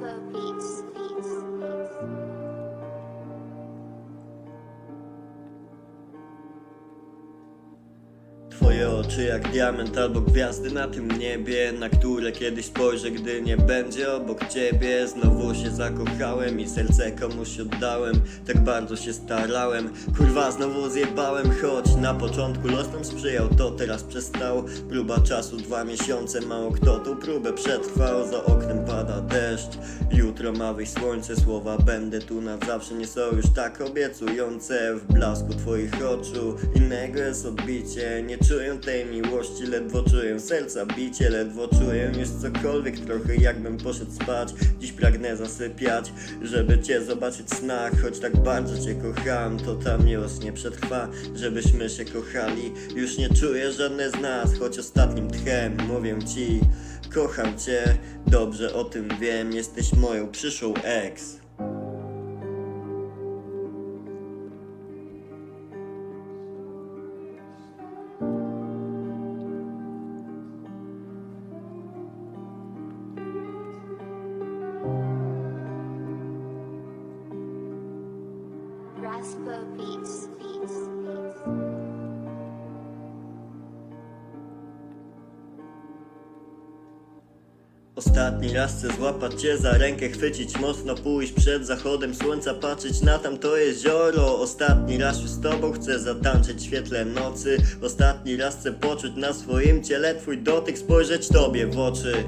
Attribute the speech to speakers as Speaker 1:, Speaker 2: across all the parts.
Speaker 1: Raspa Beats. Beats. Beats.
Speaker 2: Twoje oczy jak diament albo gwiazdy na tym niebie Na które kiedyś spojrzę, gdy nie będzie obok ciebie. Znowu się zakochałem i serce komuś oddałem. Tak bardzo się starałem, kurwa znowu zjebałem. Choć na początku los nam sprzyjał, to teraz przestał. Próba czasu dwa miesiące, mało kto tą próbę przetrwał. Za oknem pada deszcz, jutro ma wyjść słońce. Słowa będę tu na zawsze. Nie są już tak obiecujące W blasku twoich oczu. Innego jest odbicie Nie czuję tej miłości, ledwo czuję serca bicie Ledwo czuję już cokolwiek, trochę jakbym poszedł spać. Dziś pragnę zasypiać, żeby cię zobaczyć w snach Choć tak bardzo cię kocham, to ta miłość nie przetrwa Żebyśmy się kochali, już nie czuję żadne z nas Choć ostatnim tchem mówię ci Kocham cię, dobrze o tym wiem Jesteś moją przyszłą ex
Speaker 1: Raspa Beats. Beats. Beats.
Speaker 2: Ostatni raz chcę złapać cię za rękę, chwycić mocno, pójść przed zachodem słońca, patrzeć na tamto jezioro. Ostatni raz już z tobą chcę zatańczyć w świetle nocy. Ostatni raz chcę poczuć na swoim ciele twój dotyk, spojrzeć tobie w oczy.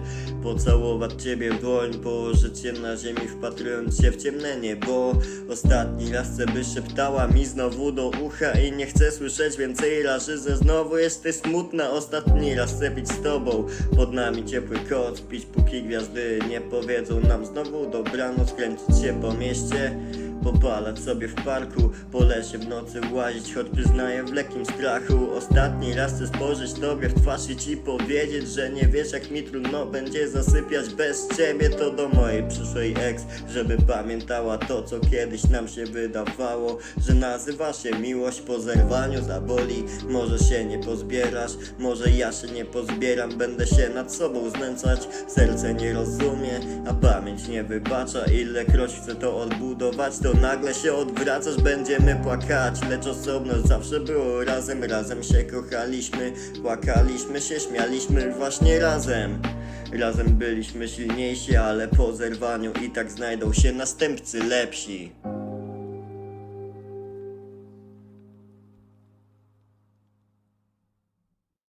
Speaker 2: Pocałować ciebie w dłoń, położyć się na ziemi, wpatrując się w ciemne niebo. Ostatni raz chcę, byś szeptała mi znowu do ucha i nie chcę słyszeć więcej razy, że znowu jesteś smutna. Ostatni raz chcę pić z tobą, pod nami ciepły koc, pić póki gwiazdy nie powiedzą nam znowu dobranoc, kręcić się po mieście. Popalać sobie w parku, po lesie w nocy łazić, choć przyznaję w lekkim strachu Ostatni raz chcę spojrzeć tobie w twarz i ci powiedzieć, że nie wiesz jak mi trudno będzie zasypiać bez ciebie To do mojej przyszłej ex, żeby pamiętała to co kiedyś nam się wydawało Że nazywa się miłość, po zerwaniu zaboli. Może się nie pozbierasz, może ja się nie pozbieram Będę się nad sobą znęcać, serce nie rozumie A pamięć nie wybacza, ilekroć chcę to odbudować To nagle się odwracasz, będziemy płakać Lecz osobno zawsze było razem, razem się kochaliśmy Płakaliśmy się, śmialiśmy właśnie razem Razem byliśmy silniejsi, ale po zerwaniu i tak znajdą się następcy lepsi